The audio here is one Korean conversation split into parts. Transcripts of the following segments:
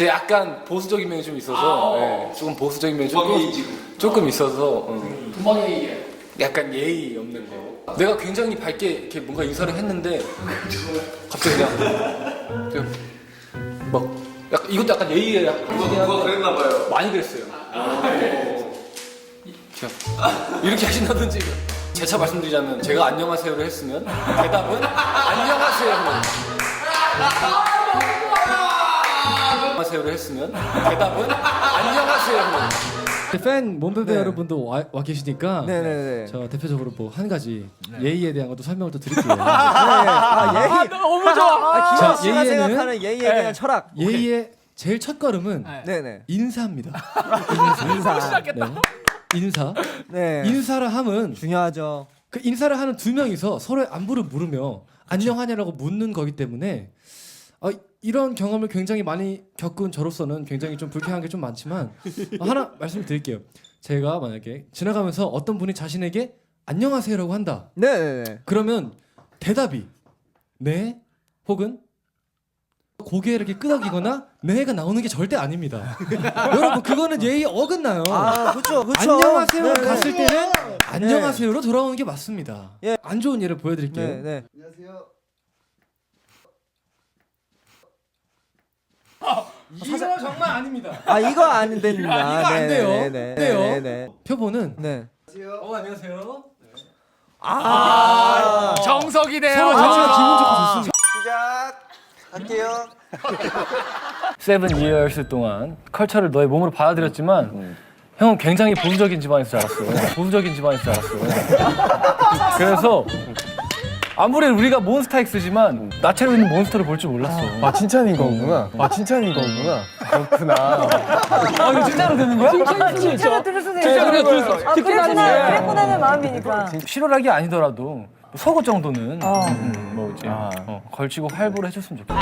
제 약간 보수적인 면이 좀 있어서 예, 조금 보수적인 면이 조금 조금 있어서 음. 도망이 약간 예의 없는 거. 내가 굉장히 밝게 이렇게 뭔가 인사를 했는데 갑자기 그냥 그냥 막 약간 이것도 약간 예의에 약간 누가 그랬나 봐요. 많이 그랬어요. 그냥 이렇게 하신다든지 재차 말씀드리자면 제가 안녕하세요를 했으면 대답은 안녕하세요. 안녕하세요를 했으면 대답은 안녕하세요. 팬 몸베베 네. 여러분도 와, 와 계시니까 네네네. 저 대표적으로 뭐 한 가지 예의에 대한 것도 설명을 또 드릴게요. 아, 예의. 너무 좋아. 아, 자, 기현 씨가 예의에는- 생각하는 예의에 대한 네. 철학. 예의의 제일 첫 걸음은 네네. 인사입니다. 인사. 네. 인사. 네. 인사를 함은 중요하죠. 그 인사를 하는 두 명이서 서로의 안부를 물으며 안녕하냐라고 묻는 거기 때문에 어, 이런 경험을 굉장히 많이 겪은 저로서는 굉장히 좀 불쾌한 게 좀 많지만 어, 하나 말씀드릴게요. 제가 만약에 지나가면서 어떤 분이 자신에게 안녕하세요라고 한다. 네네네. 그러면 대답이 네 혹은 고개 이렇게 끄덕이거나 네가 나오는 게 절대 아닙니다. 여러분 그거는 예의 어긋나요. 아, 그쵸, 그쵸. 안녕하세요 네 네. 갔을 때는 안녕하세요로 돌아오는 게 맞습니다. 예. 안 좋은 예를 보여드릴게요. 네, 네. 이거 정말 아닙니다. 아, 이거 안 됩니다. 이거 안 돼요. 네네네. 안 돼요. 네네. 표보는 네. 어 안녕하세요. 아, 정석이네요. 서로 자체가 기분 좋고 좋습니다. 시작. 할게요. 세븐 이어스 동안 컬처를 너의 몸으로 받아들였지만 형은 굉장히 보수적인 집안에서 자랐어. 보수적인 집안에서 자랐어. 그래서 아무리 우리가 몬스타엑스지만 나체로 있는 몬스터를 볼 줄 몰랐어. 아 칭찬인 거구나. 아 칭찬인 거구나. 그렇구나. 아 이거 진짜로 되는 거야? 진짜로 들으세요. 진짜로 들었어. 아, 그랬구나, 그랬구나는 마음이니까. 실오락이 아니더라도 속어 정도는 어. 음, 음, 뭐 이제 어, 걸치고 활보를 해줬으면 좋겠어.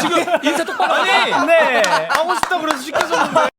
지금 인사 똑바로 아니 네. 하고 싶다 그래서 시켜줬는데.